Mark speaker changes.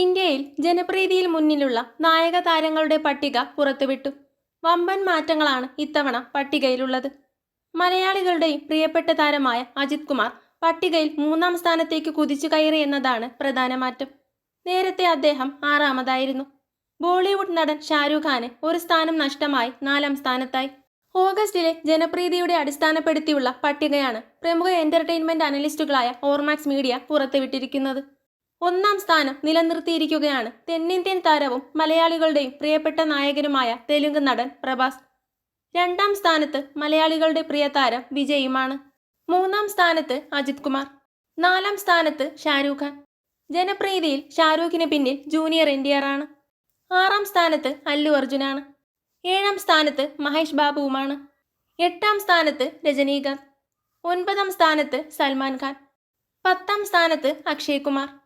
Speaker 1: ഇന്ത്യയിൽ ജനപ്രീതിയിൽ മുന്നിലുള്ള നായക താരങ്ങളുടെ പട്ടിക പുറത്തുവിട്ടു. വമ്പൻ മാറ്റങ്ങളാണ് ഇത്തവണ പട്ടികയിലുള്ളത്. മലയാളികളുടെയും പ്രിയപ്പെട്ട താരമായ അജിത് കുമാർ പട്ടികയിൽ മൂന്നാം സ്ഥാനത്തേക്ക് കുതിച്ചു കയറി എന്നതാണ് പ്രധാന മാറ്റം. നേരത്തെ അദ്ദേഹം ആറാമതായിരുന്നു. ബോളിവുഡ് നടൻ ഷാരൂഖ് ഖാന് ഒരു സ്ഥാനം നഷ്ടമായി നാലാം സ്ഥാനത്തായി. ഓഗസ്റ്റിലെ ജനപ്രീതിയുടെ അടിസ്ഥാനപ്പെടുത്തിയുള്ള പട്ടികയാണ് പ്രമുഖ എന്റർടൈൻമെന്റ് അനലിസ്റ്റുകളായ ഓർമാക്സ് മീഡിയ പുറത്തുവിട്ടിരിക്കുന്നത്. ഒന്നാം സ്ഥാനം നിലനിർത്തിയിരിക്കുകയാണ്. തെന്നിന്ത്യൻ താരവും മലയാളികളുടെയും പ്രിയപ്പെട്ട നായകനുമായ തെലുങ്ക് നടൻ പ്രഭാസ്. രണ്ടാം സ്ഥാനത്ത് മലയാളികളുടെ പ്രിയ താരം വിജയുമാണ്. മൂന്നാം സ്ഥാനത്ത് അജിത് കുമാർ. നാലാം സ്ഥാനത്ത് ഷാരൂഖ് ഖാൻ. ജനപ്രീതിയിൽ ഷാരൂഖിന് പിന്നിൽ ജൂനിയർ എൻ ആണ്. ആറാം സ്ഥാനത്ത് അല്ലു അർജുനാണ്. ഏഴാം സ്ഥാനത്ത് മഹേഷ് ബാബുവുമാണ്. എട്ടാം സ്ഥാനത്ത് രജനീകാന്ത്. ഒൻപതാം സ്ഥാനത്ത് സൽമാൻ ഖാൻ. പത്താം സ്ഥാനത്ത് അക്ഷയ് കുമാർ.